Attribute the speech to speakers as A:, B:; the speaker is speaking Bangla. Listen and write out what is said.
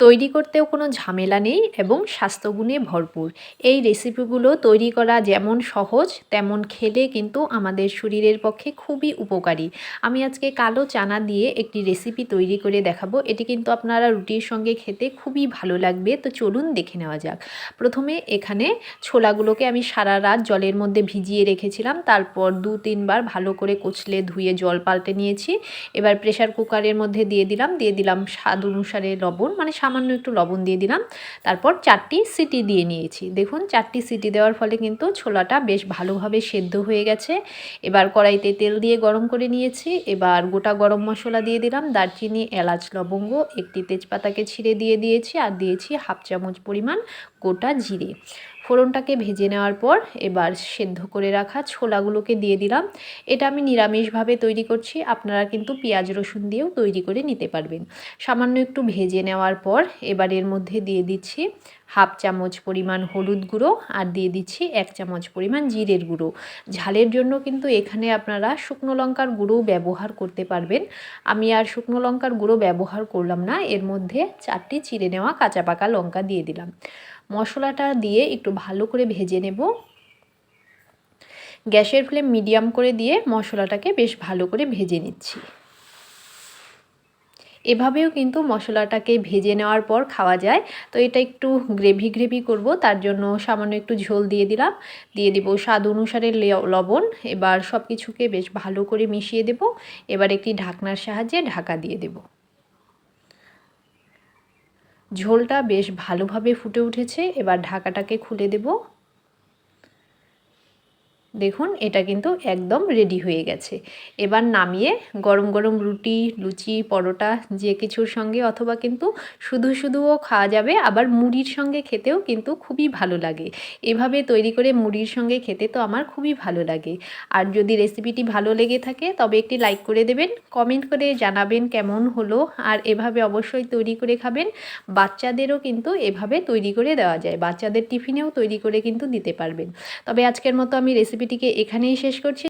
A: তৈরি করতেও কোনো ঝামেলা নেই এবং স্বাস্থ্যগুণে ভরপুর। এই রেসিপিগুলো তৈরি করা যেমন সহজ, তেমন খেলে কিন্তু আমাদের শরীরের পক্ষে খুবই উপকারী। আমি আজকে কালো চানা দিয়ে একটি রেসিপি তৈরি করে দেখাবো। এটি কিন্তু আপনারা রুটির সঙ্গে খেতে খুবই ভালো লাগবে। তো চলুন দেখে নেওয়া যাক। প্রথমে এখানে ছোলাগুলোকে আমি সারা রাত জলের মধ্যে ভিজিয়ে রেখেছিলাম। তারপর দু, তিনবার ভালো করে কচলে ধুয়ে জল পাল্টে নিয়েছি। এবার প্রেশার কুকারের মধ্যে দিয়ে দিলাম। দিয়ে দিলাম স্বাদ অনুসারে লবণ। মানে সামান্য একটু লবণ দিয়ে দিলাম। তারপর চারটি সিটি দিয়ে নিয়েছি। দেখুন, চারটি সিটি দেওয়ার ফলে কিন্তু ছোলাটা বেশ ভালোভাবে সেদ্ধ হয়ে গেছে। এবার কড়াইতে তেল দিয়ে গরম করে নিয়েছি। এবার গোটা গরম মশলা দিয়ে দিলাম। দারচিনি, এলাচ, লবঙ্গ, একটি তেজপাতাকে ছিঁড়ে দিয়ে দিয়েছি আর দিয়েছি হাফ চামচ পরিমাণ গোটা জিরে। ফোড়নটাকে ভেজে নেওয়ার পর এবার সেদ্ধ করে রাখা ছোলাগুলোকে দিয়ে দিলাম। এটা আমি নিরামিষভাবে তৈরি করছি। আপনারা কিন্তু পেঁয়াজ রসুন দিয়েও তৈরি করে নিতে পারবেন। সামান্য একটু ভেজে নেওয়ার পর এবার এর মধ্যে দিয়ে দিচ্ছি হাফ চামচ পরিমাণ হলুদ গুঁড়ো আর দিয়ে দিচ্ছি এক চামচ পরিমাণ জিরের গুঁড়ো। ঝালের জন্য কিন্তু এখানে আপনারা শুকনো লঙ্কার গুঁড়োও ব্যবহার করতে পারবেন। আমি আর শুকনো লঙ্কার গুঁড়ো ব্যবহার করলাম না। এর মধ্যে চারটি চিড়ে নেওয়া কাঁচা পাকা লঙ্কা দিয়ে দিলাম। মশলাটা দিয়ে একটু ভালো করে ভেজে নেব। গ্যাসের ফ্লেম মিডিয়াম করে দিয়ে মশলাটাকে বেশ ভালো করে ভেজে নিচ্ছি। এভাবেও কিন্তু মশলাটাকে ভেজে নেওয়ার পর খাওয়া যায়। তো এটা একটু গ্রেভি গ্রেভি করব, তার জন্য সামান্য একটু ঝোল দিয়ে দিলাম। দিয়ে দিব স্বাদ অনুসারে লবণ, এবার সব কিছুকে বেশ ভালো করে মিশিয়ে দেব। এবার একটি ঢাকনার সাহায্যে ঢাকা দিয়ে দেব। ঝোলটা বেশ ভালোভাবে ফুটে উঠেছে। এবার ঢাকাটাকে খুলে দেব। দেখুন, এটা কিন্তু একদম রেডি হয়ে গেছে। এবার নামিয়ে গরম গরম রুটি, লুচি, পরোটা যে কিছুর সঙ্গে অথবা কিন্তু শুধু শুধুও খাওয়া যাবে, আবার মুড়ির সঙ্গে খেতেও কিন্তু খুবই ভালো লাগে। এভাবে তৈরি করে মুড়ির সঙ্গে খেতে তো আমার খুবই ভালো লাগে। আর যদি রেসিপিটি ভালো লেগে থাকে, তবে একটি লাইক করে দেবেন কমেন্ট করে জানাবেন কেমন হলো, আর এভাবে অবশ্যই তৈরি করে খাবেন। বাচ্চাদেরও কিন্তু এভাবে তৈরি করে দেওয়া যায়, বাচ্চাদের টিফিনেও তৈরি করে কিন্তু দিতে পারবেন। তবে আজকের মতো আমি রেসিপি রেসিপিটিকে এখানেই শেষ করছি।